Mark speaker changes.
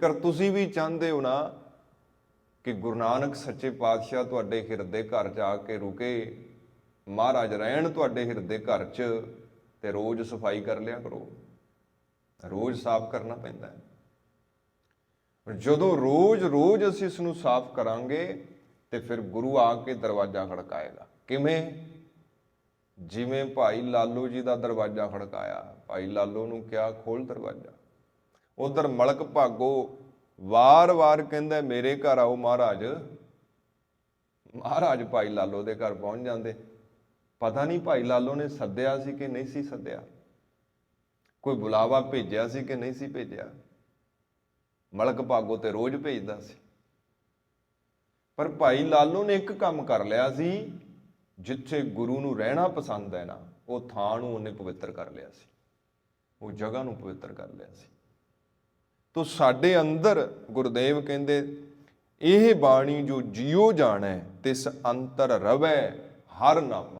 Speaker 1: ਕਰ ਤੁਸੀਂ ਵੀ ਚਾਹੁੰਦੇ ਹੋ ਨਾ ਕਿ ਗੁਰੂ ਨਾਨਕ ਸੱਚੇ ਪਾਤਸ਼ਾਹ ਤੁਹਾਡੇ ਹਿਰਦੇ ਘਰ ਜਾ ਕੇ ਰੁਕੇ, ਮਹਾਰਾਜ ਰਹਿਣ ਤੁਹਾਡੇ ਹਿਰਦੇ ਘਰ 'ਚ ਤੇ ਰੋਜ਼ ਸਫ਼ਾਈ ਕਰ ਲਿਆ ਕਰੋ। ਰੋਜ਼ ਸਾਫ਼ ਕਰਨਾ ਪੈਂਦਾ ਹੈ। ਜਦੋਂ ਰੋਜ਼-ਰੋਜ਼ ਅਸੀਂ ਇਸ ਨੂੰ ਸਾਫ਼ ਕਰਾਂਗੇ ਤੇ ਫਿਰ ਗੁਰੂ ਆ ਕੇ ਦਰਵਾਜ਼ਾ ਖੜਕਾਏਗਾ। ਕਿਵੇਂ? ਜਿਵੇਂ ਭਾਈ ਲਾਲੋ ਜੀ ਦਾ ਦਰਵਾਜ਼ਾ ਖੜਕਾਇਆ, ਭਾਈ ਲਾਲੋ ਨੂੰ ਕਿਹਾ, ਖੋਲ ਦਰਵਾਜ਼ਾ। ਉਧਰ ਮਲਕ ਭਾਗੋ ਵਾਰ-ਵਾਰ ਕਹਿੰਦਾ, ਮੇਰੇ ਘਰ ਆਓ ਮਹਾਰਾਜ। ਮਹਾਰਾਜ ਭਾਈ ਲਾਲੋ ਦੇ ਘਰ ਪਹੁੰਚ ਜਾਂਦੇ। ਪਤਾ ਨਹੀਂ ਭਾਈ ਲਾਲੋ ਨੇ ਸੱਦਿਆ ਸੀ ਕਿ ਨਹੀਂ ਸੀ ਸੱਦਿਆ। ਕੋਈ ਬੁਲਾਵਾ ਭੇਜਿਆ ਸੀ ਕਿ ਨਹੀਂ ਸੀ ਭੇਜਿਆ? ਮਲਕ ਭਾਗੋ ਤੇ ਰੋਜ਼ ਭੇਜਦਾ ਸੀ। ਪਰ ਭਾਈ ਲਾਲੋ ਨੇ ਇੱਕ ਕੰਮ ਕਰ ਲਿਆ ਸੀ, ਜਿੱਥੇ ਗੁਰੂ ਨੂੰ ਰਹਿਣਾ ਪਸੰਦ ਹੈ ਨਾ, ਉਹ ਥਾਂ ਨੂੰ ਉਹਨੇ ਪਵਿੱਤਰ ਕਰ ਲਿਆ ਸੀ। ਉਹ ਜਗ੍ਹਾ ਨੂੰ ਪਵਿੱਤਰ ਕਰ ਲਿਆ ਸੀ। ਤੋ ਸਾਡੇ ਅੰਦਰ ਗੁਰਦੇਵ ਕਹਿੰਦੇ, ਇਹ ਬਾਣੀ ਜੋ ਜਿਉ ਜਾਣੈ, ਤਿਸ ਅੰਤਰ ਰਵੈ, ਹਰ ਨਾਮ।